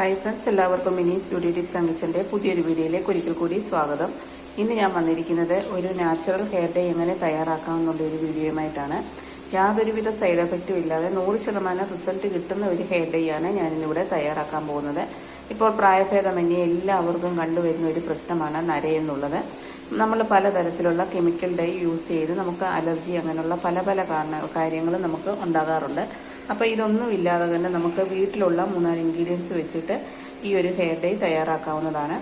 Hi friends എല്ലാവർക്കും മിനീസ് beauty tips അംഗിച്ചന്റെ പുതിയൊരു വീഡിയോയിലേക്ക് ഒരിക്കൽ കൂടി സ്വാഗതം. ഇന്ന് ഞാൻ വന്നിരിക്കുന്നത് ഒരു നാച്ചുറൽ ഹെയർ ഡേ എങ്ങനെ തയ്യാറാക്കാമെന്നുള്ള ഒരു വീഡിയോയുമായിട്ടാണ്. യാതൊരുവിധ സൈഡ് എഫക്റ്റും ഇല്ലാതെ നൂറ് ശതമാനം റിസൾട്ട് കിട്ടുന്ന ഒരു ഹെയർ ഡേ ആണ് ഞാനിന്നിവിടെ തയ്യാറാക്കാൻ പോകുന്നത്. ഇപ്പോൾ പ്രായഭേദമന്യേ എല്ലാവർക്കും കണ്ടുവരുന്ന ഒരു പ്രശ്നമാണ് നരയെന്നുള്ളത് നമ്മൾ പലതരത്തിലുള്ള കെമിക്കൽ ഡൈ യൂസ് ചെയ്ത് നമുക്ക് അലർജി അങ്ങനെയുള്ള പല പല കാരണ കാര്യങ്ങൾ നമുക്ക് ഉണ്ടാകാറുണ്ട്. അപ്പോൾ ഇതൊന്നും ഇല്ലാതെ തന്നെ നമുക്ക് വീട്ടിലുള്ള മൂന്നാൽ ഇൻഗ്രീഡിയൻസ് വെച്ചിട്ട് ഈ ഒരു ഹെയർ ഡൈ തയ്യാറാക്കാവുന്നതാണ്.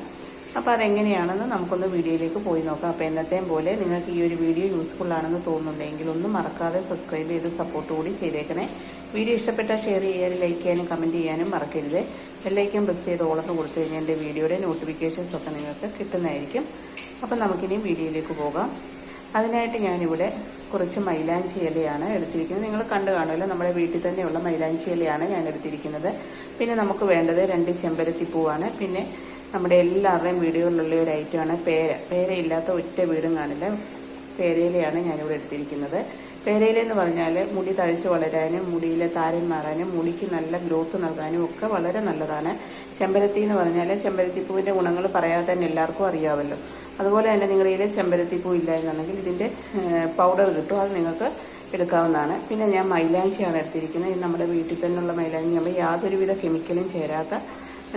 അപ്പോൾ അതെങ്ങനെയാണെന്ന് നമുക്കൊന്ന് വീഡിയോയിലേക്ക് പോയി നോക്കാം. അപ്പോൾ എന്നത്തെയും പോലെ നിങ്ങൾക്ക് ഈ ഒരു വീഡിയോ യൂസ്ഫുൾ ആണെന്ന് തോന്നുന്നുണ്ടെങ്കിൽ ഒന്നും മറക്കാതെ സബ്സ്ക്രൈബ് ചെയ്ത് സപ്പോർട്ട് കൂടി ചെയ്തേക്കണേ. വീഡിയോ ഇഷ്ടപ്പെട്ടാൽ ഷെയർ ചെയ്യാനും ലൈക്ക് ചെയ്യാനും കമന്റ് ചെയ്യാനും മറക്കരുത്. എല്ലാവർക്കും പ്രസ് ചെയ്ത് ഓളർന്ന് കൊടുത്തു കഴിഞ്ഞാൽ എന്റെ വീഡിയോയുടെ നോട്ടിഫിക്കേഷൻസ് ഒക്കെ നിങ്ങൾക്ക് കിട്ടുന്നതായിരിക്കും. അപ്പം നമുക്കിനി വീഡിയോയിലേക്ക് പോകാം. അതിനായിട്ട് ഞാനിവിടെ കുറച്ച് മൈലാഞ്ചി ഇലയാണ് എടുത്തിരിക്കുന്നത്. നിങ്ങൾ കണ്ടു കാണുമല്ലോ നമ്മുടെ വീട്ടിൽ തന്നെയുള്ള മൈലാഞ്ചി ഇലയാണ് ഞാൻ എടുത്തിരിക്കുന്നത്. പിന്നെ നമുക്ക് വേണ്ടത് രണ്ട് ചെമ്പരത്തി പൂവാണ്. പിന്നെ നമ്മുടെ എല്ലാവരുടെയും വീടുകളിലുള്ള ഒരു ഐറ്റമാണ് പേര പേരയില്ലാത്ത ഒറ്റ വീടും കാണില്ല. പേരയിലയാണ് ഞാനിവിടെ എടുത്തിരിക്കുന്നത്. പേരയില എന്ന് പറഞ്ഞാൽ മുടി തഴച്ച് വളരാനും മുടിയിലെ താരൻ മാറാനും മുടിക്ക് നല്ല ഗ്രോത്ത് നൽകാനും ഒക്കെ വളരെ നല്ലതാണ്. ചെമ്പരത്തി എന്ന് പറഞ്ഞാൽ ചെമ്പരത്തിപ്പൂവിന്റെ ഗുണങ്ങൾ പറയാതെ തന്നെ എല്ലാവർക്കും അറിയാമല്ലോ. അതുപോലെ തന്നെ നിങ്ങളുടെ കയ്യിൽ ചെമ്പരത്തിപ്പൂ ഇല്ല എന്നുണ്ടെങ്കിൽ ഇതിന്റെ പൗഡർ കിട്ടും. അത് നിങ്ങൾക്ക് എടുക്കാവുന്നതാണ്. പിന്നെ ഞാൻ മൈലാഞ്ചിയാണ് എടുത്തിരിക്കുന്നത്. ഇത് നമ്മുടെ വീട്ടിൽ തന്നെയുള്ള മൈലാഞ്ചി. ആകുമ്പോൾ യാതൊരുവിധ കെമിക്കലും ചേരാത്ത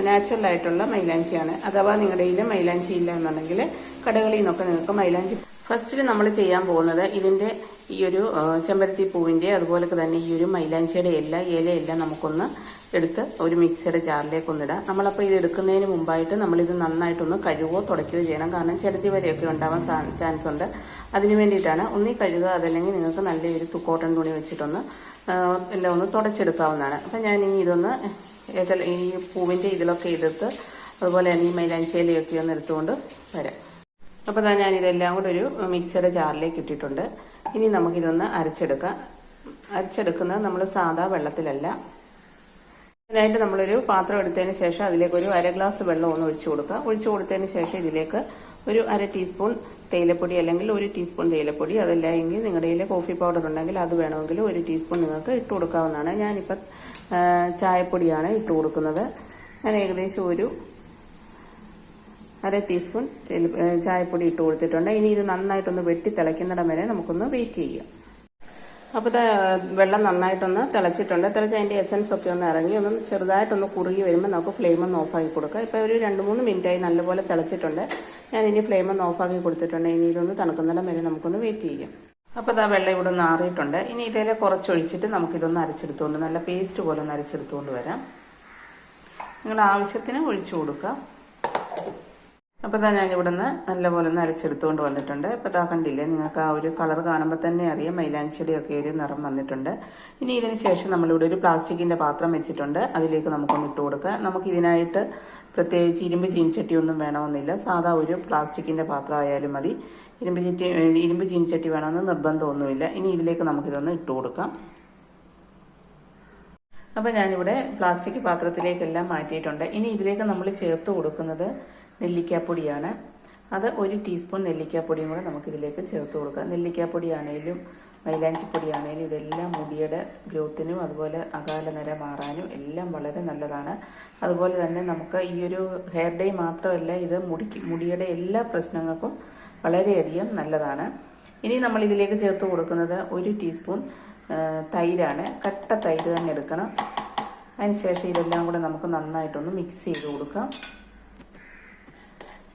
നാച്ചുറലായിട്ടുള്ള മൈലാഞ്ചിയാണ് അഥവാ നിങ്ങളുടെ കയ്യിൽ മൈലാഞ്ചി ഇല്ല എന്നുണ്ടെങ്കിൽ കടകളിൽ നിന്നൊക്കെ നിങ്ങൾക്ക് മൈലാഞ്ചി ഫസ്റ്റിൽ നമ്മൾ ചെയ്യാൻ പോകുന്നത് ഇതിന്റെ ഈ ഒരു ചെമ്പരത്തി പൂവിന്റെ അതുപോലെ തന്നെ ഈ ഒരു മൈലാഞ്ചിയുടെ എല്ലാ ഇലയെല്ലാം നമുക്കൊന്ന് എടുത്ത് ഒരു മിക്സിയുടെ ജാറിലേക്ക് ഒന്നിടാം. നമ്മളപ്പോൾ ഇത് എടുക്കുന്നതിന് മുമ്പായിട്ട് നമ്മളിത് നന്നായിട്ടൊന്ന് കഴുകുകയോ തുടയ്ക്കുകയോ ചെയ്യണം. കാരണം ചെറുതി വരെയൊക്കെ ഉണ്ടാവാൻ ചാൻസ് ഉണ്ട്. അതിന് വേണ്ടിയിട്ടാണ് ഒന്നീ കഴുകുക അതല്ലെങ്കിൽ നിങ്ങൾക്ക് നല്ല ഒരു തുക്കോട്ടൻ തുണി വെച്ചിട്ടൊന്ന് എല്ലാം ഒന്ന് തുടച്ചെടുക്കാവുന്നതാണ്. അപ്പം ഞാൻ ഇനി ഇതൊന്ന് ഈ പൂവിന്റെ ഇതിലൊക്കെ എടുത്ത് അതുപോലെ തന്നെ ഈ മൈലാഞ്ചിയിലൊക്കെ ഒന്ന് എടുത്തുകൊണ്ട് വരാം. അപ്പോൾ തന്നെ ഞാനിതെല്ലാം കൂടെ ഒരു മിക്സിയുടെ ജാറിലേക്ക് ഇട്ടിട്ടുണ്ട്. ഇനി നമുക്കിതൊന്ന് അരച്ചെടുക്കാം. അരച്ചെടുക്കുന്നത് നമ്മൾ സാധാ വെള്ളത്തിലല്ല. ഇതിനായിട്ട് നമ്മളൊരു പാത്രം എടുത്തതിന് ശേഷം അതിലേക്ക് ഒരു അര ഗ്ലാസ് വെള്ളം ഒന്ന് ഒഴിച്ചു കൊടുക്കുക. ഒഴിച്ചു കൊടുത്തതിന് ശേഷം ഇതിലേക്ക് ഒരു അര ടീസ്പൂൺ തേയിലപ്പൊടി അല്ലെങ്കിൽ ഒരു ടീസ്പൂൺ തേയിലപ്പൊടി അതല്ല എങ്കിൽ നിങ്ങളുടെ കയ്യിൽ കോഫി പൗഡർ ഉണ്ടെങ്കിൽ അത് വേണമെങ്കിൽ ഒരു ടീസ്പൂൺ നിങ്ങൾക്ക് ഇട്ട് കൊടുക്കാവുന്നതാണ്. ഞാനിപ്പോൾ ചായപ്പൊടിയാണ് ഇട്ട് കൊടുക്കുന്നത്. ഞാൻ ഏകദേശം ഒരു അര ടീസ്പൂൺ ചായപ്പൊടി ഇട്ട് കൊടുത്തിട്ടുണ്ട്. ഇനി ഇത് നന്നായിട്ടൊന്ന് വെട്ടി തിളയ്ക്കുന്നിടം വരെ നമുക്കൊന്ന് വെയിറ്റ് ചെയ്യാം. അപ്പോൾ വെള്ളം നന്നായിട്ടൊന്ന് തിളച്ചിട്ടുണ്ട്. തിളച്ച് അതിന്റെ എസൻസ് ഒക്കെ ഒന്ന് ഇറങ്ങി ഒന്ന് ചെറുതായിട്ടൊന്ന് കുറുകി വരുമ്പോൾ നമുക്ക് ഫ്ലെയിം ഒന്ന് ഓഫാക്കി കൊടുക്കാം. ഇപ്പോൾ ഒരു രണ്ട് മൂന്ന് മിനിറ്റായി നല്ലപോലെ തിളച്ചിട്ടുണ്ട്. ഞാൻ ഇനി ഫ്ലെയിം ഒന്ന് ഓഫാക്കി കൊടുത്തിട്ടുണ്ട്. ഇനി ഇതൊന്ന് തണുക്കുന്നിടം വരെ നമുക്കൊന്ന് വെയിറ്റ് ചെയ്യാം. അപ്പോൾ ഇതാ വെള്ളം ഇവിടെ ഒന്ന് ആറിയിട്ടുണ്ട്. ഇനി ഇതിലെ കുറച്ചൊഴിച്ചിട്ട് നമുക്കിതൊന്ന് അരച്ചെടുത്തുകൊണ്ട് നല്ല പേസ്റ്റ് പോലെ ഒന്ന് അരച്ചെടുത്തുകൊണ്ട് വരാം. നിങ്ങൾ ആവശ്യത്തിന് ഒഴിച്ചു കൊടുക്കുക അപ്പോൾ തന്നെ നിന്ന് നല്ലപോലെ ഒന്ന് അരച്ചെടുത്തുകൊണ്ട് വന്നിട്ടുണ്ട്. ഇപ്പോൾ താക്കണ്ടില്ലേ കണ്ടില്ലേ നിങ്ങൾക്ക് ആ ഒരു കളർ കാണുമ്പോൾ തന്നെ അറിയാം മൈലാഞ്ചിയുടെയൊക്കെ ഒരു നിറം വന്നിട്ടുണ്ട്. ഇനി ഇതിന് ശേഷം നമ്മളിവിടെ ഒരു പ്ലാസ്റ്റിക്കിന്റെ പാത്രം വെച്ചിട്ടുണ്ട്. അതിലേക്ക് നമുക്കൊന്ന് ഇട്ട് കൊടുക്കാം. നമുക്ക് ഇതിനായിട്ട് പ്രത്യേകിച്ച് ഇരുമ്പ് ചീനിച്ചട്ടിയൊന്നും വേണമെന്നില്ല. സാധാ ഒരു പ്ലാസ്റ്റിക്കിന്റെ പാത്രം ആയാലും മതി. ഇരുമ്പ് ചീറ്റി ഇരുമ്പ് ചീനിച്ചട്ടി വേണമെന്ന് നിർബന്ധമൊന്നുമില്ല. ഇനി ഇതിലേക്ക് നമുക്കിതൊന്ന് ഇട്ട് കൊടുക്കാം. അപ്പോൾ ഞാനിവിടെ പ്ലാസ്റ്റിക് പാത്രത്തിലേക്കെല്ലാം മാറ്റിയിട്ടുണ്ട്. ഇനി ഇതിലേക്ക് നമ്മൾ ചേർത്ത് കൊടുക്കുന്നത് നെല്ലിക്കാപ്പൊടിയാണ്. അത് ഒരു ടീസ്പൂൺ നെല്ലിക്കാപ്പൊടിയും കൂടെ നമുക്കിതിലേക്ക് ചേർത്ത് കൊടുക്കാം. നെല്ലിക്കാപ്പൊടിയാണേലും മൈലാഞ്ചിപ്പൊടിയാണേലും ഇതെല്ലാം മുടിയുടെ ഗ്രോത്തിനും അതുപോലെ അകാല നില മാറാനും എല്ലാം വളരെ നല്ലതാണ്. അതുപോലെ തന്നെ നമുക്ക് ഈ ഒരു ഹെയർ ഡേ മാത്രമല്ല ഇത് മുടിക്ക് മുടിയുടെ എല്ലാ പ്രശ്നങ്ങൾക്കും വളരെയധികം നല്ലതാണ്. ഇനി നമ്മൾ ഇതിലേക്ക് ചേർത്ത് കൊടുക്കുന്നത് ഒരു ടീസ്പൂൺ തൈരാണ്. കട്ട തൈര് തന്നെ എടുക്കണം. അതിനുശേഷം ഇതെല്ലാം കൂടെ നമുക്ക് നന്നായിട്ടൊന്ന് മിക്സ് ചെയ്ത് കൊടുക്കാം.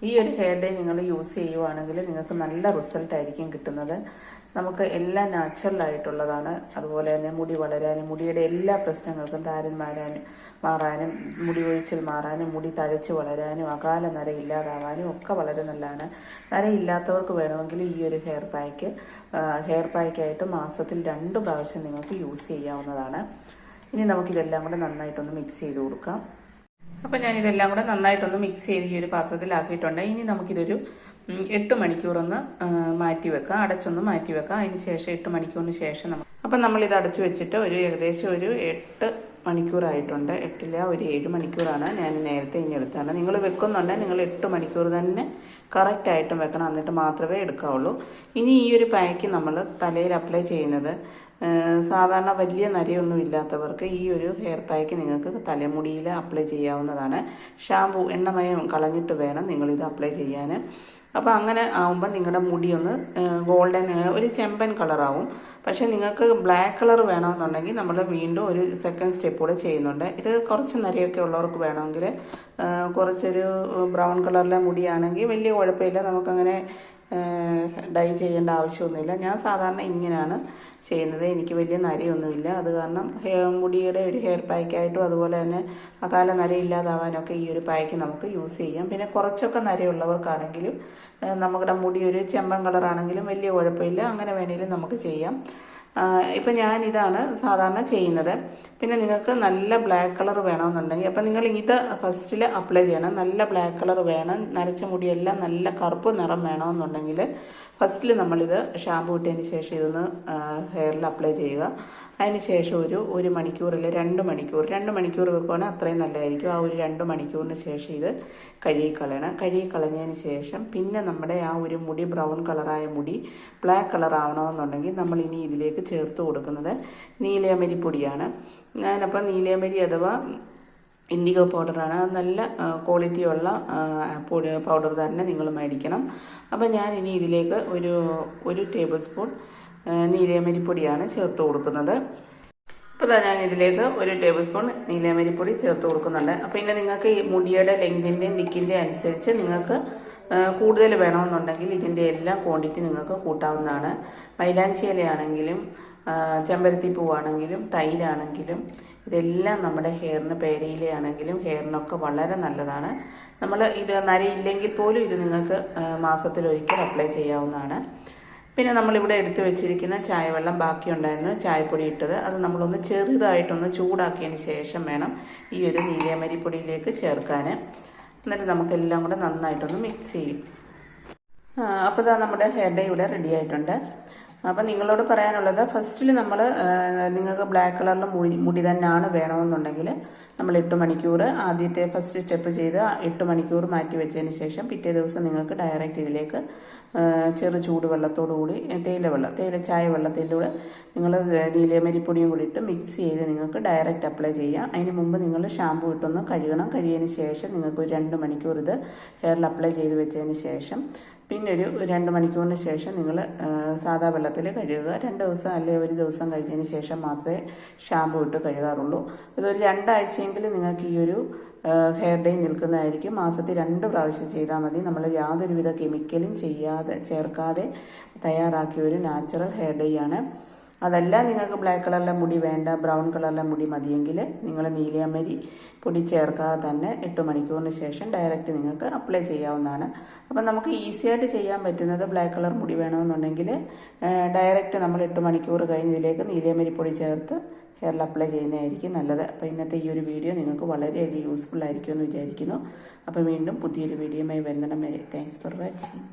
ഈ ഒരു ഹെയർ ഡേ നിങ്ങൾ യൂസ് ചെയ്യുവാണെങ്കിൽ നിങ്ങൾക്ക് നല്ല റിസൾട്ട് ആയിരിക്കും കിട്ടുന്നത്. നമുക്ക് എല്ലാം നാച്ചുറൽ ആയിട്ടുള്ളതാണ്. അതുപോലെ തന്നെ മുടി വളരാനും മുടിയുടെ എല്ലാ പ്രശ്നങ്ങൾക്കും താരൻ മാറാനും മാറാനും മുടി ഒഴിച്ചിൽ മാറാനും മുടി തഴച്ച് വളരാനും അകാല നര ഇല്ലാതാവാനും ഒക്കെ വളരെ നല്ലതാണ്. നര ഇല്ലാത്തവർക്ക് വേണമെങ്കിൽ ഈ ഒരു ഹെയർ പാക്ക് ഹെയർ പാക്കായിട്ട് മാസത്തിൽ രണ്ട് പ്രാവശ്യം നിങ്ങൾക്ക് യൂസ് ചെയ്യാവുന്നതാണ്. ഇനി നമുക്കിതെല്ലാം കൂടെ നന്നായിട്ടൊന്ന് മിക്സ് ചെയ്ത് കൊടുക്കാം. അപ്പം ഞാനിതെല്ലാം കൂടെ നന്നായിട്ടൊന്ന് മിക്സ് ചെയ്ത് ഈ ഒരു പാത്രത്തിലാക്കിയിട്ടുണ്ട്. ഇനി നമുക്കിതൊരു എട്ട് മണിക്കൂറൊന്ന് മാറ്റി വെക്കാം. അടച്ചൊന്ന് മാറ്റി വെക്കാം. അതിന് ശേഷം എട്ട് മണിക്കൂറിന് ശേഷം നമ്മൾ അപ്പം നമ്മളിത് അടച്ചു വെച്ചിട്ട് ഒരു ഏകദേശം ഒരു എട്ട് മണിക്കൂറായിട്ടുണ്ട്. എട്ടില്ല ഒരു ഏഴ് മണിക്കൂറാണ് ഞാൻ നേരത്തെ ഇനി എടുത്താണ് നിങ്ങൾ വെക്കുന്നുണ്ടെങ്കിൽ നിങ്ങൾ എട്ട് മണിക്കൂർ തന്നെ കറക്റ്റായിട്ടും വെക്കണം. എന്നിട്ട് മാത്രമേ എടുക്കാവുള്ളൂ. ഇനി ഈ ഒരു പാക്ക് നമ്മൾ തലയിൽ അപ്ലൈ ചെയ്യുന്നത് സാധാരണ വലിയ നരയൊന്നും ഇല്ലാത്തവർക്ക് ഈ ഒരു ഹെയർ പാക്ക് നിങ്ങൾക്ക് തലമുടിയിൽ അപ്ലൈ ചെയ്യാവുന്നതാണ്. ഷാമ്പു എണ്ണമയം കളഞ്ഞിട്ട് വേണം നിങ്ങളിത് അപ്ലൈ ചെയ്യാൻ അപ്പോൾ അങ്ങനെ ആവുമ്പോൾ നിങ്ങളുടെ മുടി ഒന്ന് ഗോൾഡൻ ഒരു ചെമ്പൻ കളറാവും പക്ഷേ നിങ്ങൾക്ക് ബ്ലാക്ക് കളർ വേണമെന്നുണ്ടെങ്കിൽ നമ്മൾ വീണ്ടും ഒരു സെക്കൻഡ് സ്റ്റെപ്പ് കൂടെ ചെയ്യുന്നുണ്ട്. ഇത് കുറച്ച് നരയൊക്കെ ഉള്ളവർക്ക് വേണമെങ്കിൽ കുറച്ചൊരു ബ്രൗൺ കളറിലെ മുടിയാണെങ്കിൽ വലിയ കുഴപ്പമില്ല. നമുക്കങ്ങനെ ഡൈ ചെയ്യേണ്ട ആവശ്യമൊന്നുമില്ല. ഞാൻ സാധാരണ ഇങ്ങനെയാണ് ചെയ്യുന്നത്. എനിക്ക് വലിയ നരയൊന്നുമില്ല. അത് കാരണം ഹെയർ മുടിയുടെ ഒരു ഹെയർ പാക്കായിട്ടും അതുപോലെ തന്നെ അകാല നര ഇല്ലാതാവാനൊക്കെ ഈ ഒരു പാക്ക് നമുക്ക് യൂസ് ചെയ്യാം. പിന്നെ കുറച്ചൊക്കെ നരയുള്ളവർക്കാണെങ്കിലും നമ്മുടെ മുടി ഒരു ചെമ്പൻ കളറാണെങ്കിലും വലിയ കുഴപ്പമില്ല. അങ്ങനെ വേണമെങ്കിലും നമുക്ക് ചെയ്യാം. ഇപ്പം ഞാൻ ഇതാണ് സാധാരണ ചെയ്യുന്നത്. പിന്നെ നിങ്ങൾക്ക് നല്ല ബ്ലാക്ക് കളർ വേണമെന്നുണ്ടെങ്കിൽ അപ്പം നിങ്ങൾ ഇത് ഫസ്റ്റിൽ അപ്ലൈ ചെയ്യണം. നല്ല ബ്ലാക്ക് കളർ വേണം. നരച്ച മുടിയെല്ലാം നല്ല കറുപ്പ് നിറം വേണമെന്നുണ്ടെങ്കിൽ ഫസ്റ്റിൽ നമ്മളിത് ഷാമ്പു ഇട്ടതിന് ശേഷം ഇതൊന്ന് ഹെയറിൽ അപ്ലൈ ചെയ്യുക. അതിന് ശേഷം ഒരു ഒരു മണിക്കൂറിൽ രണ്ട് മണിക്കൂർ രണ്ട് മണിക്കൂർ വെക്കുവാണെങ്കിൽ അത്രയും നല്ലതായിരിക്കും. ആ ഒരു രണ്ട് മണിക്കൂറിന് ശേഷം ഇത് കഴുകി കളയണം. കഴുകി കളഞ്ഞതിന് ശേഷം പിന്നെ നമ്മുടെ ആ ഒരു മുടി ബ്രൗൺ കളറായ മുടി ബ്ലാക്ക് കളർ ആവണമെന്നുണ്ടെങ്കിൽ നമ്മൾ ഇനി ഇതിലേക്ക് ചേർത്ത് കൊടുക്കുന്നത് നീലയമരി പൊടിയാണ്. ഞാനപ്പോൾ നീലയമരി അഥവാ ഇൻഡിഗോ പൗഡറാണ്. അത് നല്ല ക്വാളിറ്റിയുള്ള പൗഡർ തന്നെ നിങ്ങൾ മേടിക്കണം. അപ്പോൾ ഞാൻ ഇനി ഇതിലേക്ക് ഒരു ഒരു ടേബിൾ സ്പൂൺ നീലയമരിപ്പൊടിയാണ് ചേർത്ത് കൊടുക്കുന്നത്. അപ്പോൾ ഇതാ ഞാൻ ഇതിലേക്ക് ഒരു ടേബിൾ സ്പൂൺ നീലയമരിപ്പൊടി ചേർത്ത് കൊടുക്കുന്നുണ്ട്. അപ്പോൾ ഇനി നിങ്ങൾക്ക് ഈ മുടിയുടെ ലെങ്തിന്റെയും ദിക്കിന്റെയും അനുസരിച്ച് നിങ്ങൾക്ക് കൂടുതൽ വേണമെന്നുണ്ടെങ്കിൽ ഇതിന്റെ എല്ലാം ക്വാണ്ടിറ്റി നിങ്ങൾക്ക് കൂട്ടാവുന്നതാണ്. മൈലാഞ്ചി ഇലയാണെങ്കിലും ചെമ്പരത്തി പൂവാണെങ്കിലും തൈരാണെങ്കിലും ഇതെല്ലാം നമ്മുടെ ഹെയറിന് പേരയിലയാണെങ്കിലും ഹെയറിനൊക്കെ വളരെ നല്ലതാണ്. നമ്മൾ ഇത് നരയില്ലെങ്കിൽ പോലും ഇത് നിങ്ങൾക്ക് മാസത്തിലൊരിക്കൽ അപ്ലൈ ചെയ്യാവുന്നതാണ്. പിന്നെ നമ്മളിവിടെ എടുത്തു വെച്ചിരിക്കുന്ന ചായവെള്ളം ബാക്കിയുണ്ടായിരുന്നു. ചായപ്പൊടി ഇട്ടത്. അത് നമ്മളൊന്ന് ചെറുതായിട്ടൊന്ന് ചൂടാക്കിയതിന് ശേഷം വേണം ഈ ഒരു നീലയമരിപ്പൊടിയിലേക്ക് ചേർക്കാൻ എന്നിട്ട് നമുക്കെല്ലാം കൂടെ നന്നായിട്ടൊന്ന് മിക്സ് ചെയ്യും. അപ്പോൾ ഇതാ നമ്മുടെ ഹെയർ ഡേ ഇവിടെ റെഡി ആയിട്ടുണ്ട്. അപ്പം നിങ്ങളോട് പറയാനുള്ളത് ഫസ്റ്റിൽ നമ്മൾ നിങ്ങൾക്ക് ബ്ലാക്ക് കളറിൽ മുടി മുടി തന്നെയാണ് വേണമെന്നുണ്ടെങ്കിൽ നമ്മൾ എട്ട് മണിക്കൂർ ആദ്യത്തെ ഫസ്റ്റ് സ്റ്റെപ്പ് ചെയ്ത് എട്ട് മണിക്കൂർ മാറ്റി വെച്ചതിന് ശേഷം പിറ്റേ ദിവസം നിങ്ങൾക്ക് ഡയറക്റ്റ് ഇതിലേക്ക് ചെറു ചൂടുവെള്ളത്തോടുകൂടി തേയില വെള്ളം തേയില ചായ വെള്ളത്തിലൂടെ നിങ്ങൾ നീലമരിപ്പൊടിയും കൂടി ഇട്ട് മിക്സ് ചെയ്ത് നിങ്ങൾക്ക് ഡയറക്റ്റ് അപ്ലൈ ചെയ്യാം. അതിന് മുമ്പ് നിങ്ങൾ ഷാമ്പു ഇട്ടൊന്ന് കഴുകണം. കഴുകിയതിന് ശേഷം നിങ്ങൾക്ക് ഒരു രണ്ട് മണിക്കൂർ ഇത് ഹെയറിൽ അപ്ലൈ ചെയ്ത് വെച്ചതിന് ശേഷം പിന്നെ ഒരു രണ്ട് മണിക്കൂറിന് ശേഷം നിങ്ങൾ സാധാ വെള്ളത്തിൽ കഴുകുക. രണ്ട് ദിവസം അല്ലെങ്കിൽ ഒരു ദിവസം കഴിഞ്ഞതിന് ശേഷം മാത്രമേ ഷാമ്പു ഇട്ട് കഴുകാറുള്ളൂ. ഇതൊരു രണ്ടാഴ്ചയെങ്കിലും നിങ്ങൾക്ക് ഈ ഒരു ഹെയർ ഡേ നിൽക്കുന്നതായിരിക്കും. മാസത്തിൽ രണ്ട് പ്രാവശ്യം ചെയ്താൽ മതി. നമ്മൾ യാതൊരുവിധ കെമിക്കലും ചെയ്യാതെ ചേർക്കാതെ തയ്യാറാക്കിയ ഒരു നാച്ചുറൽ ഹെയർ ഡേ ആണ്. അതല്ല നിങ്ങൾക്ക് ബ്ലാക്ക് കളറിലെ മുടി വേണ്ട ബ്രൗൺ കളറിലെ മുടി മതിയെങ്കിൽ നിങ്ങൾ നീലയമരി പൊടി ചേർക്കാതെ തന്നെ എട്ട് മണിക്കൂറിന് ശേഷം ഡയറക്റ്റ് നിങ്ങൾക്ക് അപ്ലൈ ചെയ്യാവുന്നതാണ്. അപ്പം നമുക്ക് ഈസി ആയിട്ട് ചെയ്യാൻ പറ്റുന്നത് ബ്ലാക്ക് കളർ മുടി വേണമെന്നുണ്ടെങ്കിൽ ഡയറക്റ്റ് നമ്മൾ എട്ട് മണിക്കൂർ കഴിഞ്ഞ് ഇതിലേക്ക് നീലയമരി പൊടി ചേർത്ത് ഹെയറിൽ അപ്ലൈ ചെയ്യുന്നതായിരിക്കും നല്ലത്. അപ്പോൾ ഇന്നത്തെ ഈ ഒരു വീഡിയോ നിങ്ങൾക്ക് വളരെയധികം യൂസ്ഫുൾ ആയിരിക്കുമെന്ന് വിചാരിക്കുന്നു. അപ്പോൾ വീണ്ടും പുതിയൊരു വീഡിയോയുമായി വരുന്നിടം വരെ. Thanks for watching